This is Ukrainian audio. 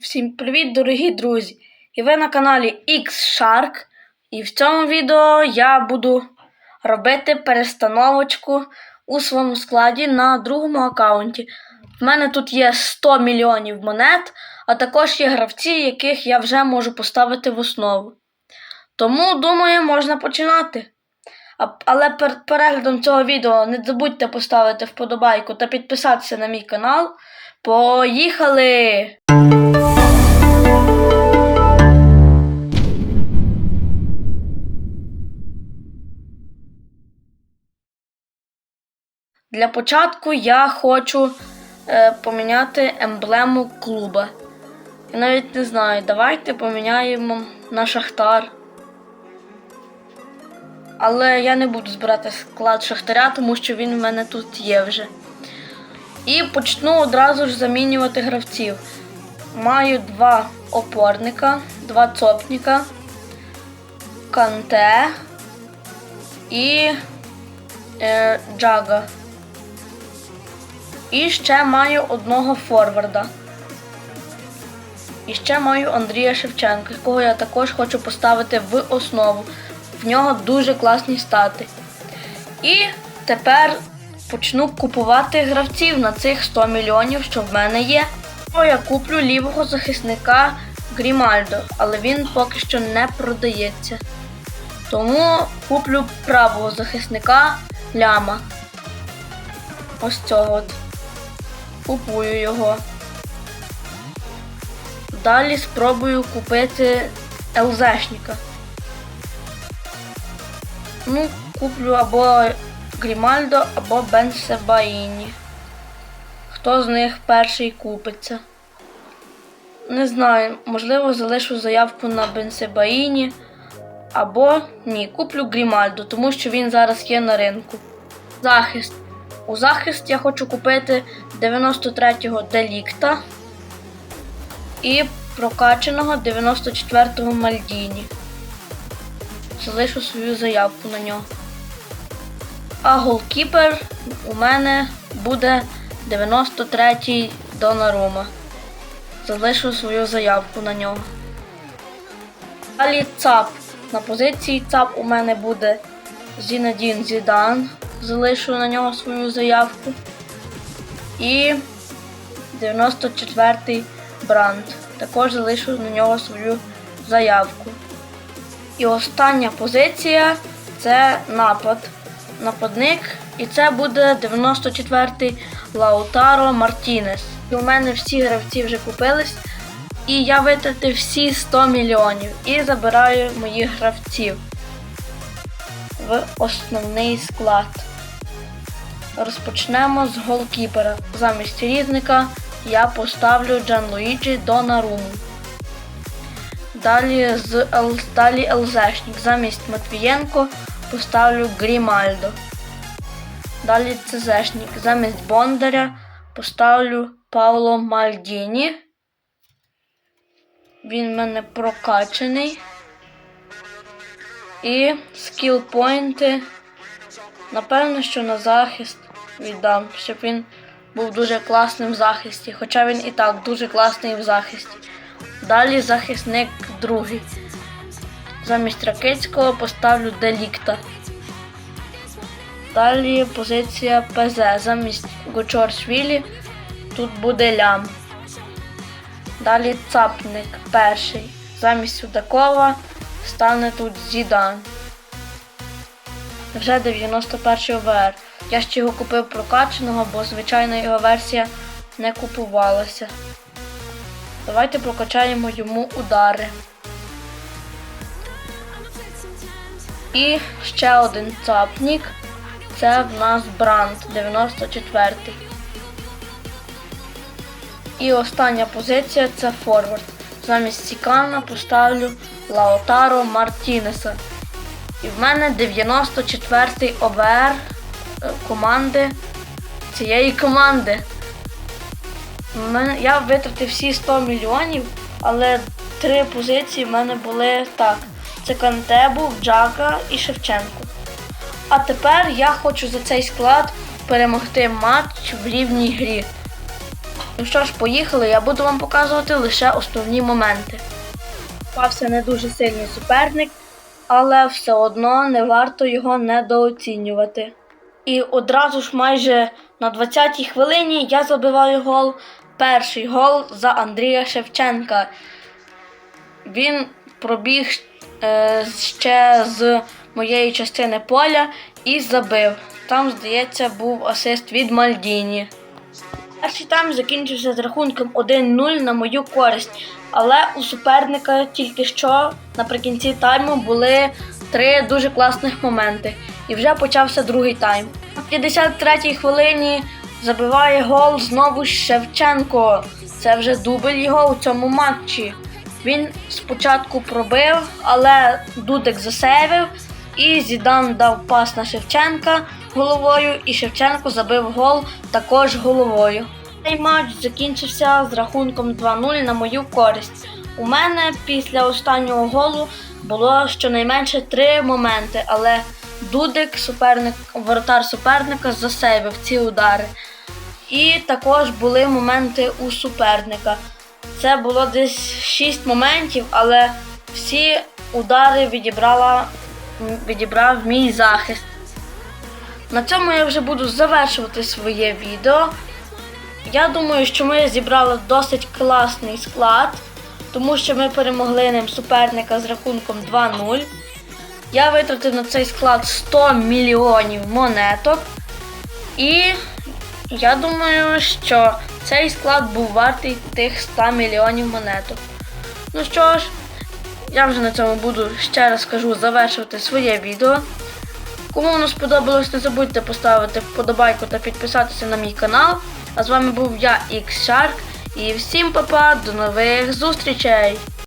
Всім привіт, дорогі друзі! І ви на каналі X-Shark. І в цьому відео я буду робити перестановочку у своєму складі на другому аккаунті. В мене тут є 100 мільйонів монет, а також є гравці, яких я вже можу поставити в основу. Тому, думаю, можна починати. Але перед переглядом цього відео не забудьте поставити вподобайку та підписатися на мій канал. Поїхали! Для початку я хочу е, поміняти емблему клуба. Я навіть не знаю, давайте поміняємо на Шахтар. Але я не буду збирати склад Шахтаря, тому що він в мене тут є вже. І почну одразу ж замінювати гравців. Маю два опорника, два цопніка, канте і е, джага. І ще маю одного форварда. І ще маю Андрія Шевченка, якого я також хочу поставити в основу. В нього дуже класні стати. І тепер почну купувати гравців на цих 100 мільйонів, що в мене є. Я куплю лівого захисника Грімальдо, але він поки що не продається. Тому куплю правого захисника Ляма. Ось цього от. Купую його. Далі спробую купити ЛЗшника. Ну, куплю або Грімальдо, або Бенсебаїні. Хто з них перший купиться? Не знаю, можливо, залишу заявку на Бенсебаїні. Або ні, куплю Грімальдо, тому що він зараз є на ринку. Захист. У захист я хочу купити 93-го Делікта і прокачаного 94-го Мальдіні. Залишу свою заявку на нього. А голкіпер у мене буде 93-й Донарума. Залишу свою заявку на нього. Далі ЦАП. На позиції ЦАП у мене буде Зінадін Зідан. Залишу на нього свою заявку. І 94-й Бранд. Також залишу на нього свою заявку. І остання позиція це напад. Нападник. І це буде 94-й Лаутаро Мартінес. І у мене всі гравці вже купились. І я витратив всі 100 мільйонів і забираю моїх гравців в основний склад. Розпочнемо з голкіпера. Замість різника я поставлю Джанлуїджі Донаруму. Далі з далі ЛЗшник. Замість Матвієнко поставлю Грімальдо. Далі ЦЗшник. Замість Бондаря поставлю Пауло Мальдіні. Він в мене прокачаний. І скіл-поінти. Напевно, що на захист віддам, щоб він був дуже класним в захисті. Хоча він і так дуже класний в захисті. Далі захисник другий. Замість Ракицького поставлю Делікта. Далі позиція ПЗ. Замість Гочоршвілі тут буде лям. Далі цапник перший. Замість Судакова стане тут Зідан. Вже 91 ОВР. Я ще його купив прокачаного, бо звичайна його версія не купувалася. Давайте прокачаємо йому удари. І ще один цапнік. Це в нас Бранд 94. І остання позиція це форвард. Замість Сікана поставлю Лаотаро Мартінеса. І в мене 94-й ОВР е, команди цієї команди. Я витратив всі 100 мільйонів, але три позиції в мене були так. Це Канте був, Джага і Шевченко. А тепер я хочу за цей склад перемогти матч в рівній грі. Ну що ж, поїхали, я буду вам показувати лише основні моменти. Попався не дуже сильний суперник, але все одно не варто його недооцінювати. І одразу ж майже на 20-й хвилині я забиваю гол. Перший гол за Андрія Шевченка. Він пробіг е, ще з моєї частини поля і забив. Там, здається, був асист від Мальдіні. Перший тайм закінчився з рахунком 1-0 на мою користь, але у суперника тільки що наприкінці тайму були три дуже класних моменти. І вже почався другий тайм. На 53-й хвилині забиває гол знову Шевченко. Це вже дубль його у цьому матчі. Він спочатку пробив, але Дудик засейвив, і Зідан дав пас на Шевченка головою, і Шевченко забив гол також головою. Цей матч закінчився з рахунком 2-0 на мою користь. У мене після останнього голу було щонайменше три моменти, але Дудик, суперник, воротар суперника, засейвив ці удари. І також були моменти у суперника. Це було десь 6 моментів, але всі удари відібрала, відібрав мій захист. На цьому я вже буду завершувати своє відео. Я думаю, що ми зібрали досить класний склад, тому що ми перемогли ним суперника з рахунком 2-0. Я витратив на цей склад 100 мільйонів монеток. І я думаю, що цей склад був вартий тих 100 мільйонів монеток. Ну що ж, я вже на цьому буду ще раз кажу завершувати своє відео. Кому воно сподобалось, не забудьте поставити вподобайку та підписатися на мій канал. А з вами був я, X Shark, і всім па-па, до нових зустрічей!